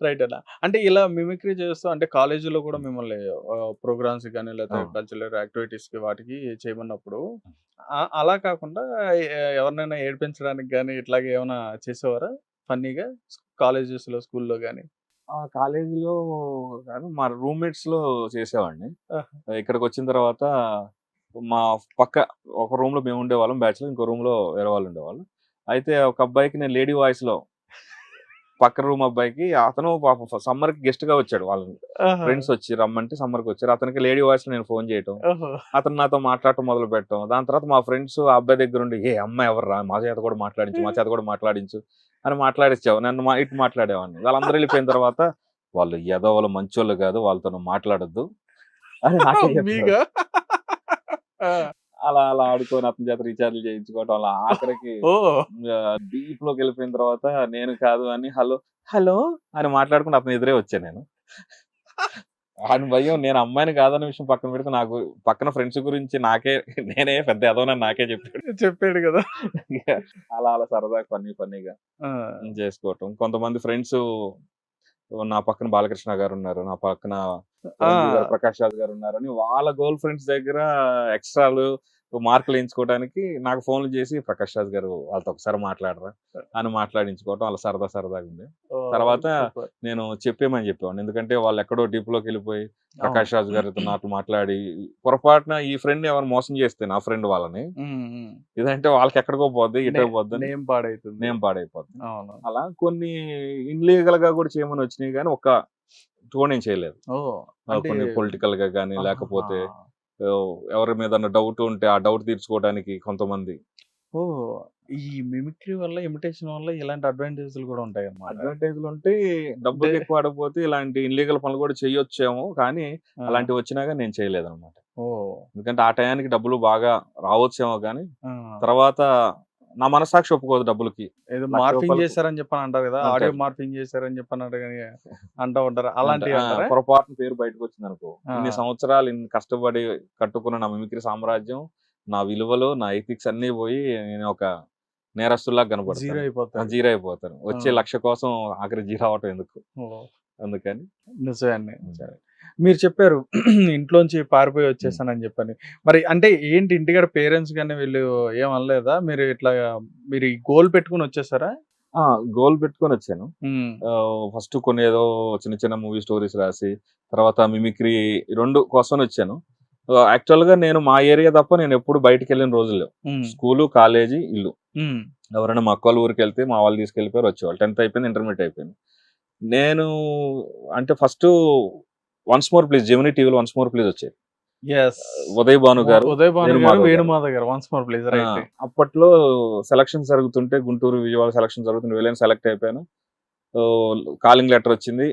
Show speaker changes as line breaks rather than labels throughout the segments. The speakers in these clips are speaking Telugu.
రైట్ అన్న. అంటే ఇలా మిమిక్రీ చేస్తూ అంటే కాలేజీలో కూడా మిమ్మల్ని ప్రోగ్రామ్స్ గాని లేకపోతే! కల్చరల్ యాక్టివిటీస్‌కి వాటికి చేయమన్నప్పుడు అలా కాకుండా ఎవరినైనా ఏడిపించడానికి గాని ఇట్లాగ ఏమైనా చేసేవారా ఫన్నీగా? కాలేజెస్‌లో, స్కూల్‌లో?
ఆ! కాలేజీలో కాదు మా రూమ్‌మేట్స్‌లో చేసేవాడిని.
ఆహా!
ఇక్కడికొచ్చిన తర్వాత మా పక్క ఒక రూమ్‌లో మేము ఉండేవాళ్ళం బ్యాచ్‌లర్. ఇంకో రూమ్‌లో వేరే వాళ్ళు ఉండేవాళ్ళు. అయితే ఒక అబ్బాయికి నేను లేడీ వాయిస్‌లో పక్క రూమ్ అబ్బాయికి అతను పాపం సమ్మర్‌కి గెస్ట్‌గా వచ్చాడు. వాళ్ళ
ఆహా!
ఫ్రెండ్స్ వచ్చి రమ్మంటే సమ్మర్‌కి వచ్చారు. అతనికి లేడీ వాయిస్‌లో నేను ఫోన్ చేయటం. అతను నాతో మాట్లాడటం మొదలుపెట్టడం. దాని తర్వాత మా ఫ్రెండ్స్ ఆ అబ్బాయి దగ్గరుండి "ఏ అమ్మాయి ఎవర్రా? మా చేత కూడా మాట్లాడించు, మా చేత కూడా మాట్లాడించు" అని మాట్లాడిచ్చావు. నన్ను మా ఇటు మాట్లాడేవాడిని. వాళ్ళందరూ వెళ్ళిపోయిన తర్వాత "వాళ్ళు ఎదవలు మంచోళ్ళు కాదు. వాళ్ళతో మాట్లాడొద్దు" అని అలా అలా ఆడుకొని అతని చేత రీచార్జ్‌లు చేయించుకోవటం. అలా ఆఖరికి
ఓహ్!
ఆహ్, డీప్‌లోకి వెళ్ళిపోయిన తర్వాత నేను కాదు అని హలో, హలో అని మాట్లాడుకుంటూ అతని ఎదురే వచ్చా నేను. ఆని భయం నేను అమ్మాయిని కాదన్న విషయం పక్కన పెడితే నాకు పక్కన ఫ్రెండ్స్ గురించి నాకే నేనే పెద్ద ఎదవనని నాకే చెప్పాడు.
చెప్పాడు కదా!
అలా అలా సరదాగా ఫన్నీ ఫన్నీగా
ఆ!
చేసుకోవటం. కొంతమంది ఫ్రెండ్స్ నా పక్కన బాలకృష్ణ గారున్నారు. నా పక్కన గారు, ప్రకాష్ రాజ్ గారు ఉన్నారని వాళ్ళ గర్ల్ ఫ్రెండ్స్ దగ్గర ఎక్స్‌ట్రాలు మార్కులు వేయించుకోవడానికి నాకు ఫోన్‌లు చేసి "ప్రకాష్ రాజ్ గారు వాళ్ళతో ఒకసారి మాట్లాడరా" అని మాట్లాడించుకోవటం అలా సరదా సరదాగా ఉంది. తర్వాత. నేను చెప్పేయమని చెప్పేవాడిని. ఎందుకంటే వాళ్ళు ఎక్కడో డీప్‌లోకి వెళ్ళిపోయి. ప్రకాష్ రాజ్ గారితో నాతో మాట్లాడి పొరపాటున ఈ ఫ్రెండ్‌ని ఎవరైనా మోసం చేస్తే నా ఫ్రెండ్ వాళ్ళని. ఇదంటే వాళ్ళకి ఎక్కడికో పోద్ది, ఇటే పోద్దని
నేమ్ పాడైతుంది.
నేమ్ పాడైపోద్ది. అలా కొన్ని ఇల్లీగల్‌గా కూడా చేయమని వచ్చినాయి గానీ ఒక్క కూడా నేను చేయలేదు. కొన్ని పొలిటికల్‌గా గానీ లేకపోతే
ఆహాహా!
ఆహ్, ఎవరి మీదన్నా డౌట్ ఉంటే ఆ డౌట్ తీర్చుకోవడానికి కొంతమంది
ఓహ్! ఈ మిమిక్రీ వల్ల, ఇమిటేషన్ వల్ల ఇలాంటి అడ్వాంటేజ్‌లు కూడా ఉంటాయన్నమాట.
అడ్వాంటేజ్‌లు ఉంటాయి. డబ్బులు ఎక్కువ ఆడకపోతే ఇలాంటి ఇల్లీగల్ పనులు కూడా చేయొచ్చేమో కానీ! అలాంటివి వచ్చినా గానీ నేను చేయలేదన్నమాట. ఎందుకంటే ఆ టయానికి డబ్బులు బాగా రావచ్చేమో
ఆ!
తర్వాత నా మనస్సాక్షి ఒప్పుకోదు డబ్బులకి.
ఏదో
రూపాయలు
చేశారని చెప్పని అంటారు కదా! ఆడియో. మార్ఫింగ్ చేశారని చెప్పని అంటా ఉంటారు. అంటారా?
పొరపాటున పేరు బయటకొచ్చిందనుకో ఇన్ని
ఆ!
సంవత్సరాలు ఇన్ని కష్టపడి కట్టుకున్న నా మిమిక్రీ సామ్రాజ్యం, నా విలువలు, నా ఎథిక్స్ అన్నీ పోయి నేను ఒక నేరస్తుల్లాగా
జీరో
కనపడతాను. ఆ!
అయిపోతారు.
జీరో అయిపోతాను. వచ్చే లక్ష కోసం ఆఖరికి జీరో అవ్వటం ఎందుకు? అందుకని
నిజమే. సరే. మీరు చెప్పారు ఇంట్లోంచి పారిపోయి. వచ్చేసానని చెప్పని. మరి అంటే ఏంటి ఇంటికాడ పేరెంట్స్ గాని వీళ్ళు ఏం అనలేదా? మీరు ఇట్లా మీరు ఈ గోల్ పెట్టుకొని వచ్చేసారా?
గోల్ పెట్టుకొనొచ్చాను.
హ్మ్.
ఆహ్, ఫస్ట్ కొన్ని ఏదో చిన్న చిన్న మూవీ స్టోరీస్ రాసి, తర్వాత మిమిక్రీ 2 కోసమనొచ్చాను. ఆహ్, యాక్చువల్‌గా నేను మా ఏరియా తప్ప నేనెప్పుడు బయటికెళ్ళిన రోజులు లేవు.
హ్మ్.
స్కూలు, కాలేజీ, ఇల్లు. ఎవరైనా మా అక్కోళ్ళ ఊరికెళ్తే మా వాళ్ళు తీసుకెళ్ళిపోయారు వచ్చేవాళ్ళు. 10థ్ అయిపోయింది. ఇంటర్మీడియేట్ అయిపోయింది. నేను అంటే first 'once more please' Gemini టీవీలో 'వన్స్ మోర్ ప్లీజ్' వచ్చేది. Uday Bhanu garu,
Uday Bhanu garu,
garu.
Once more please.
అప్పట్లో సెలక్షన్స్ జరుగుతుంటే గుంటూరు, విజయవాడ సెలక్షన్ జరుగుతుంటే వెళ్ళాను సెలెక్ట్ అయిపోయాను. కాలింగ్ లెటర్ వచ్చింది.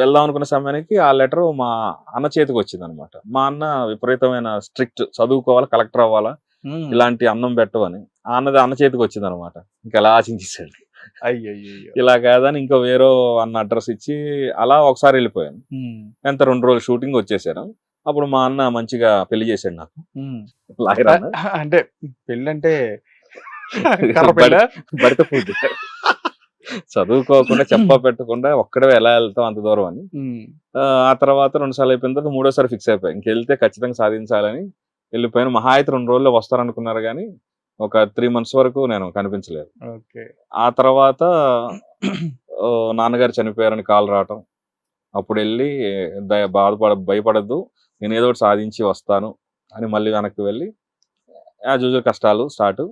వెళ్దాం అనుకున్న సమయానికి ఆ లెటర్ మా అన్న చేతికొచ్చిందనమాట. మా అన్న విపరీతమైన స్ట్రిక్ట్ చదువుకోవాలి, కలెక్టర్ అవ్వాలా. ఇలాంటి అన్నం పెట్టు అని. ఆ అన్నది అన్న చేతికొచ్చిందనమాట. ఇంకలా ఆచించేసాడు.
అయ్యయ్యయ్యో!
ఇలా కాదని ఇంకో వేరో అన్న అడ్రెస్ ఇచ్చి అలా ఒకసారి వెళ్ళిపోయాను. ఎంత 2 రోజులు షూటింగ్ వచ్చేసాను. అప్పుడు మా అన్న మంచిగా పెళ్ళి చేసాడు నాకు.
అంటే పెళ్ళా?
బడిత పూజ. చదువుకోకుండా చెప్పా పెట్టకుండా ఒక్కడివే ఎలా వెళ్తావు అంత దూరం అని. ఆ తర్వాత 2 సార్లు అయిపోయిన తర్వాత మూడోసారి ఫిక్స్ అయిపోయా. ఇంకెళ్తే ఖచ్చితంగా సాధించాలని వెళ్ళిపోయాను. మహా అయితే 2 రోజుల్లో వస్తారనుకున్నారు గానీ, ఒక 3 మంత్స్ వరకు నేను కనిపించలేదు.
ఓకే.
ఆ తర్వాత నాన్నగారు చనిపోయారని కాల్ రావటం. అప్పుడెళ్ళి దయ బాధపడ భయపడొద్దు. నేను ఏదో ఒకటి సాధించి వస్తాను అని మళ్ళీ వెనక్కి వెళ్ళి యాజ్ యూజువల్ కష్టాలు స్టార్ట్.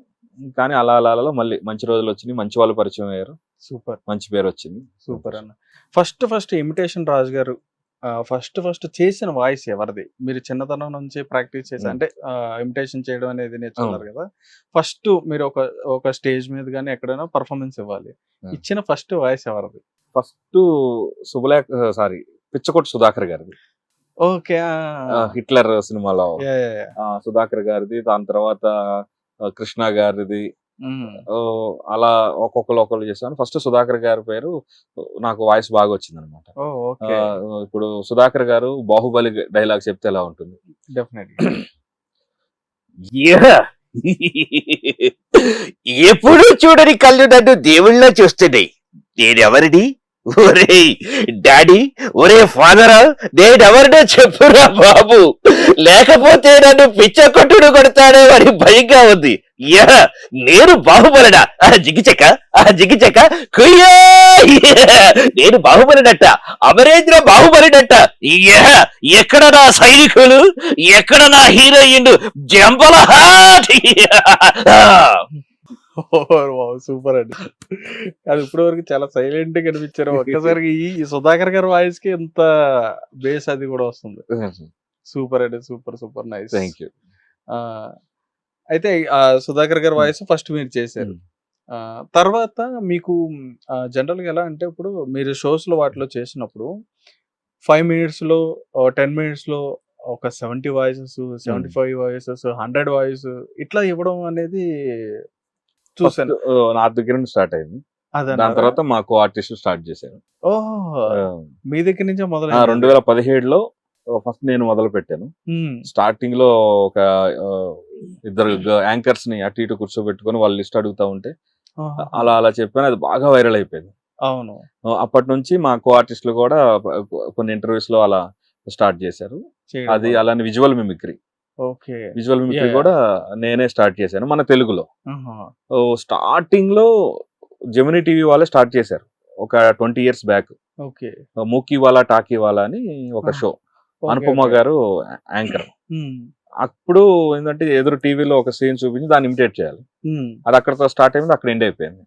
కానీ అలా అలా అలా మళ్ళీ మంచి రోజులొచ్చినియి. మంచి వాళ్ళు పరిచయం అయ్యారు.
సూపర్.
మంచి పేరొచ్చింది.
సూపర్ అన్న. ఫస్ట్ ఫస్ట్ ఇమిటేషన్ రాజు గారు ఫస్ట్ ఫస్ట్ చేసిన వాయిస్ ఎవరిది? మీరు చిన్నతనం నుంచి ప్రాక్టీస్ చేసి. అంటే ఇమిటేషన్ చేయడం అనేది నేర్చుకున్నారు. కదా! ఫస్ట్ మీరు ఒక ఒక స్టేజ్ మీద గాని ఎక్కడైనా పెర్ఫార్మన్స్ ఇవ్వాలి. ఇచ్చిన ఫస్ట్ వాయిస్ ఎవరిది?
ఫస్టు శుభలేఖ సారీ పిచ్చకొట్టు సుధాకర్ గారిది.
ఓకే.
'హిట్లర్' సినిమాలో! సుధాకర్ గారిది. దాని తర్వాత కృష్ణ గారిది. అలా ఒక్కొక్కళ్ళు ఒక్కొక్కళ్ళు చేశాను. ఫస్ట్ సుధాకర్ గారి పేరు నాకు వాయిస్ బాగా!
ఓకే.
ఆహ్, ఇప్పుడు సుధాకర్ గారు 'బాహుబలి' డైలాగ్ చెప్తే ఎలా ఉంటుంది?
ఎప్పుడూ చూడని కళ్ళు నన్ను దేవుళ్ళ చూస్తున్నాయి. నేనెవరిని? ఒరేయ్ డాడీ ఒరే ఫాదర్ నేనెవరినో చెప్పురా బాబు. లేకపోతే నన్ను పిచ్చ కొట్టుడు కొడతాడే అని భయంగా ఉంది. యా నేను బాహుబలడా ఆ జిగిచెక్క ఆ జిగిచెక్క కుయ్యో! నేను బాహుబలినట్ట అమరేంద్ర బాహుబలినట్ట. యా ఎక్కడ నా సైనికులు? ఎక్కడ నా హీరోయిన్ జంబల
సూపర్ అండి. అది ఇప్పటి వరకు చాలా సైలెంట్గా కనిపించారు. ఒక్కసారికి ఈ సుధాకర్ గారి వాయిస్కి ఎంత బేస్ అది కూడా వస్తుంది. సూపర్ అండి super super nice.
Thank you
అయితే ఆ సుధాకర్ గారి వాయిస్ ఫస్ట్ మీరు చేశారు. తర్వాత మీకు జనరల్గా ఎలా అంటే ఇప్పుడు మీరు షోస్లో వాటిలో చేసినప్పుడు ఫైవ్ మినిట్స్లో టెన్ మినిట్స్లో ఒక seventy voices seventy five voices hundred voice ఇట్లా ఇవ్వడం అనేది చూసాను
నా దగ్గర నుంచి స్టార్ట్ అయింది. దాని తర్వాత మాకు ఆర్టిస్ట్ స్టార్ట్ చేశారు.
ఓహో మీ దగ్గర నుంచే మొదలు
రెండు వేల పదిహేడులో ఫస్ట్ నేను మొదలు పెట్టాను స్టార్టింగ్లో ఒక ఇద్దరు యాంకర్స్ని అటు ఇటు కూర్చోబెట్టుకొని వాళ్ళు లిస్ట్ అడుగుతా ఉంటే అలా అలా చెప్పాను. అది బాగా వైరల్ అయిపోయింది.
అవును.
అప్పటి నుంచి మా కో ఆర్టిస్టులు కూడా కొన్ని ఇంటర్వ్యూస్లో అలా స్టార్ట్ చేశారు. అది. అలానే visual mimicry.
Okay.
Visual mimicry. కూడా నేనే స్టార్ట్ చేశాను మన తెలుగులో. స్టార్టింగ్లో జెమినీ టీవీ వాళ్ళే స్టార్ట్ చేశారు ఒక twenty years back.
Okay.
Mooki wala talkie wala అని ఒక. షో. అనుపమ. గారు యాంకర్. అప్పుడు ఏంటంటే ఎదురు టీవీలో ఒక సీన్ చూపించి దాన్ని ఇమిటేట్ చేయాలి. అది అక్కడతో స్టార్ట్ అయింది అక్కడ ఎండ్ అయిపోయింది.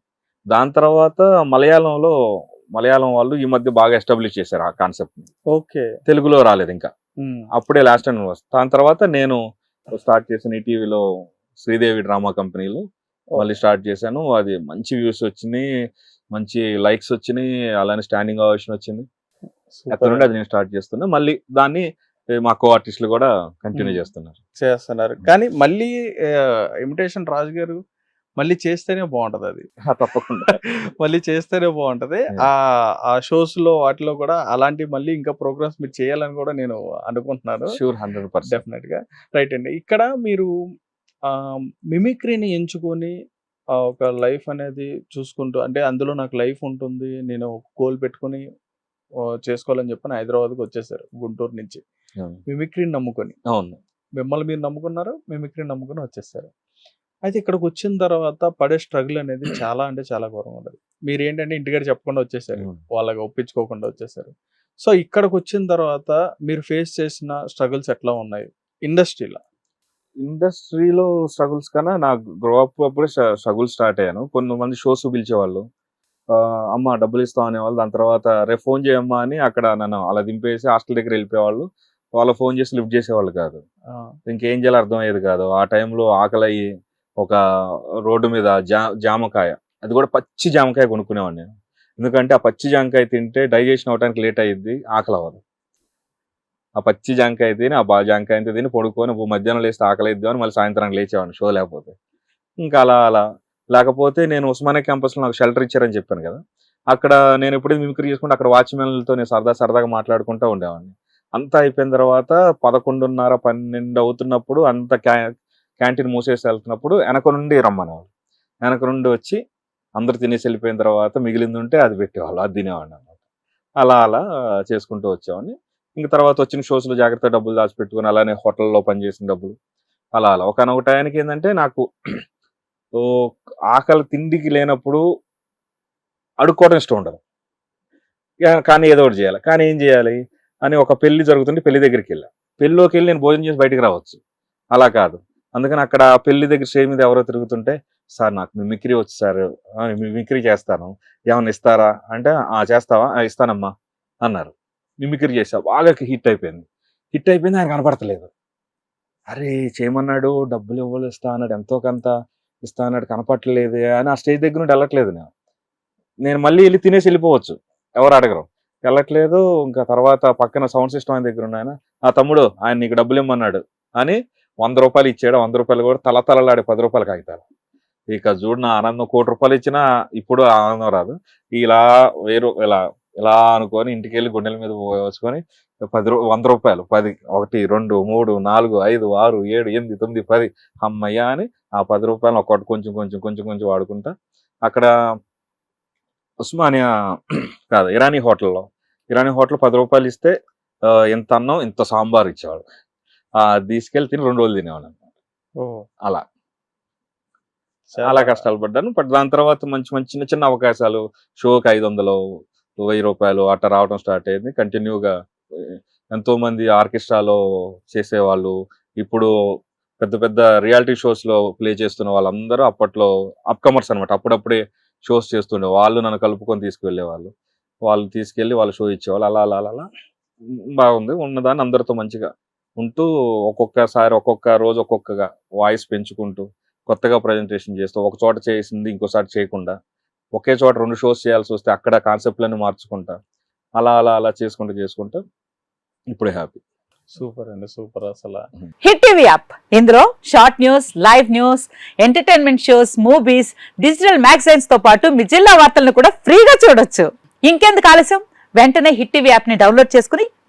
దాని తర్వాత మలయాళంలో మలయాళం వాళ్ళు ఈ మధ్య బాగా ఎస్టాబ్లిష్ చేశారు ఆ కాన్సెప్ట్
ఓకే.
తెలుగులో రాలేదు ఇంకా. అప్పుడే లాస్ట్ టైం దాని తర్వాత నేను స్టార్ట్ చేసిన ఈ టీవీలో శ్రీదేవి డ్రామా కంపెనీలో. మళ్ళీ స్టార్ట్ చేశాను. అది మంచి వ్యూస్ వచ్చినాయి మంచి లైక్స్ వచ్చినాయి అలానే స్టాండింగ్ ఆవేషన్ వచ్చింది. అక్కడ నుండి అది నేను స్టార్ట్ చేస్తున్నా. మళ్ళీ దాన్ని మా కో ఆర్టిస్టులు కూడా కంటిన్యూ. చేస్తున్నారు.
చేస్తున్నారు. కానీ మళ్ళీ ఇమిటేషన్ రాజు గారు మళ్ళీ చేస్తేనే బాగుంటది అది.
తప్పకుండా.
మళ్ళీ చేస్తేనే బాగుంటది. ఆ ఆ షోస్లో వాటిలో కూడా అలాంటి మళ్ళీ ఇంకా ప్రోగ్రామ్స్ మీరు చేయాలని కూడా నేను అనుకుంటున్నాను.
షూర్ హండ్రెడ్ పర్సెంట్
డెఫినెట్గా. రైట్ అండి. ఇక్కడ మీరు మిమిక్రీని ఎంచుకొని ఆ, ఒక లైఫ్ అనేది చూసుకుంటూ అంటే అందులో నాకు లైఫ్ ఉంటుంది నేను ఒక గోల్ పెట్టుకొని చేసుకోవాలని చెప్పని హైదరాబాద్కి వచ్చేసారు గుంటూరు నుంచి. మిమిక్రీని నమ్ముకొని.
అవును.
మిమ్మల్ని మీరు నమ్ముకున్నారు మిమిక్రీని నమ్ముకొని వచ్చేసారు. అయితే ఇక్కడికి వచ్చిన తర్వాత పడే స్ట్రగుల్ అనేది చాలా అంటే చాలా ఘోరం ఉంటుంది. మీరు ఏంటంటే ఇంటికాడ చెప్పకుండా వచ్చేసారు. వాళ్ళకి ఒప్పించుకోకుండా వచ్చేసారు. సో ఇక్కడికి వచ్చిన తర్వాత మీరు ఫేస్ చేసిన స్ట్రగుల్స్ ఎట్లా ఉన్నాయి? ఇండస్ట్రీలో.
ఇండస్ట్రీలో స్ట్రగుల్స్ కన్నా నా గ్రో అప్ అప్పుడే స్ట్రగుల్ స్టార్ట్ అయ్యాను. కొంతమంది షోస్ పిలిచేవాళ్ళు. అమ్మ డబ్బులు ఇస్తాం అనేవాళ్ళు. దాని తర్వాత రేపు ఫోన్ చేయమ్మా అని అక్కడ నన్ను అలా దింపేసి హాస్టల్ దగ్గర వెళ్ళిపోయేవాళ్ళు. వాళ్ళు ఫోన్ చేసి లిఫ్ట్ చేసేవాళ్ళు కాదు. ఇంకేం చేయాలో అర్థమయ్యేది కాదు. ఆ టైంలో ఆకలి అయ్యి ఒక రోడ్డు మీద జా జామకాయ. అది కూడా పచ్చి జామకాయ కొనుక్కునేవాడిని నేను. ఎందుకంటే ఆ పచ్చి జామకాయ తింటే డైజెషన్ అవడానికి లేట్ అయ్యింది ఆకలి అవ్వదు. ఆ పచ్చి జామకాయ తిని ఆ బా జామకాయ తిని పడుకొని మధ్యాహ్నం లేస్తే ఆకలి అయిద్దాం అని మళ్ళీ సాయంత్రం లేచేవాడిని షో లేకపోతే. ఇంకా అలా అలా. లేకపోతే నేను ఉస్మానియా క్యాంపస్లో నాకు షెల్టర్ ఇచ్చారని చెప్పాను కదా. అక్కడ నేను ఎప్పుడైతే మిమిక్రీ చేసుకుంటే అక్కడ వాచ్మెన్లతో నేను సరదా సరదాగా మాట్లాడుకుంటూ ఉండేవాడిని. అంతా అయిపోయిన తర్వాత పదకొండున్నర పన్నెండు అవుతున్నప్పుడు అంత క్యా క్యాంటీన్ మూసేసి వెళ్తున్నప్పుడు వెనక నుండి రమ్మనేవాళ్ళు. వెనక నుండి వచ్చి అందరు తినేసి వెళ్ళిపోయిన తర్వాత మిగిలింది ఉంటే అది పెట్టేవాళ్ళు అది తినేవాడిని అనమాట అలా అలా చేసుకుంటూ వచ్చేవాడిని. ఇంక తర్వాత వచ్చిన షోస్లో జాగ్రత్త డబ్బులు దాచిపెట్టుకుని అలానే హోటల్లో పనిచేసిన డబ్బులు. అలా అలా. ఒకనొక టయానికి ఏంటంటే నాకు ఆకలి తిండికి లేనప్పుడు అడుక్కోవడం ఇష్టం ఉండదు. కానీ ఏదో ఒకటి చేయాలి. కానీ ఏం చేయాలి? అని ఒక పెళ్ళి జరుగుతుంటే పెళ్ళి దగ్గరికి వెళ్ళా. పెళ్ళిలోకి వెళ్ళి నేను భోజనం చేసి బయటికి రావచ్చు. అలా కాదు. అందుకని అక్కడ పెళ్ళి దగ్గర స్టేజ్ మీద ఎవరో తిరుగుతుంటే సార్ నాకు మిమిక్రీ వచ్చు సార్ మిమిక్రీ చేస్తాను. ఏమైనా ఇస్తారా? అంటే ఆ చేస్తావా? ఇస్తానమ్మా. అన్నారు. మిమిక్రీ చేసా బాగా హిట్ అయిపోయింది. హిట్ అయిపోయింది ఆయన కనపడతలేదు. అరే చేయమన్నాడు డబ్బులు ఇవ్వలు ఇస్తా అన్నాడు ఎంతో కొంత ఇస్తా అన్నాడు కనపడలేదు అని ఆ స్టేజ్ దగ్గర నుండి వెళ్ళట్లేదు నేను. నేను మళ్ళీ వెళ్ళి తినేసి వెళ్ళిపోవచ్చు. ఎవరు అడగరు. వెళ్ళట్లేదు ఇంకా తర్వాత పక్కన సౌండ్ సిస్టమ్ ఆయన దగ్గర ఉన్నాయన ఆ తమ్ముడు ఆయన నీకు డబ్బులు ఇమ్మన్నాడు అని వంద రూపాయలు ఇచ్చాడు వంద రూపాయలు కూడా తలతలలాడే పది రూపాయలు కాగితాలు ఇక చూడు నా ఆనందం కోటి రూపాయలు ఇచ్చినా ఇప్పుడు ఆనందం రాదు. ఇలా వేరు ఇలా ఇలా అనుకొని ఇంటికి వెళ్ళి గుండెల మీద పోసుకొని పది రూ వంద రూపాయలు పది ఒకటి రెండు మూడు నాలుగు ఐదు ఆరు ఏడు ఎనిమిది తొమ్మిది పది అమ్మయ్య అని ఆ పది రూపాయలు ఒక్కటి కొంచెం కొంచెం కొంచెం కొంచెం వాడుకుంటా. అక్కడ ఉస్మానియా కాదు ఇరానీ హోటల్లో ఇరానీ హోటల్ పది రూపాయలు ఇస్తే ఇంత అన్నం ఇంత సాంబార్ ఇచ్చేవాడు. తీసుకెళ్ళి తిని రెండు రోజులు తినేవాడు
ఓ.
అలా.
చాలా-
కష్టాలు పడ్డాను. బట్ దాని తర్వాత మంచి మంచి చిన్న చిన్న అవకాశాలు. షోకి ఐదు వందలు వెయ్యి రూపాయలు అట్లా రావడం స్టార్ట్ అయింది. కంటిన్యూగా ఎంతో మంది ఆర్కెస్ట్రాలో చేసేవాళ్ళు. ఇప్పుడు పెద్ద పెద్ద రియాలిటీ షోస్లో ప్లే చేస్తున్న వాళ్ళందరూ అప్పట్లో అప్కమర్స్ అనమాట అప్పుడప్పుడే షోస్ చేస్తుండే. వాళ్ళు నన్ను కలుపుకొని తీసుకువెళ్ళే వాళ్ళు వాళ్ళు తీసుకెళ్ళి వాళ్ళు షో ఇచ్చేవాళ్ళు. అలా అలా అలా అలా. బాగుంది. ఉన్నదాన్ని అందరితో మంచిగా ఉంటూ ఒక్కొక్కసారి ఒక్కొక్క రోజు ఒక్కొక్కగా వాయిస్ పెంచుకుంటూ కొత్తగా ప్రజెంటేషన్ చేస్తూ ఒక చోట చేసింది ఇంకోసారి చేయకుండా ఒకే చోట రెండు షోస్ చేయాల్సి వస్తే అక్కడ కాన్సెప్ట్లను మార్చుకుంటా అలా అలా అలా చేసుకుంటూ చేసుకుంటూ ఇప్పుడే హ్యాపీ
సూపర్ అండి సూపర్ అసలు.
Hit TV app. ఇందులో short news live news entertainment shows movies digital మ్యాగజైన్స్తో పాటు మీ జిల్లా వార్తలను కూడా ఫ్రీగా చూడొచ్చు. ఇంకెందుకు ఆలస్యం? వెంటనే హిట్ టీవీ యాప్ని డౌన్లోడ్ చేసుకుని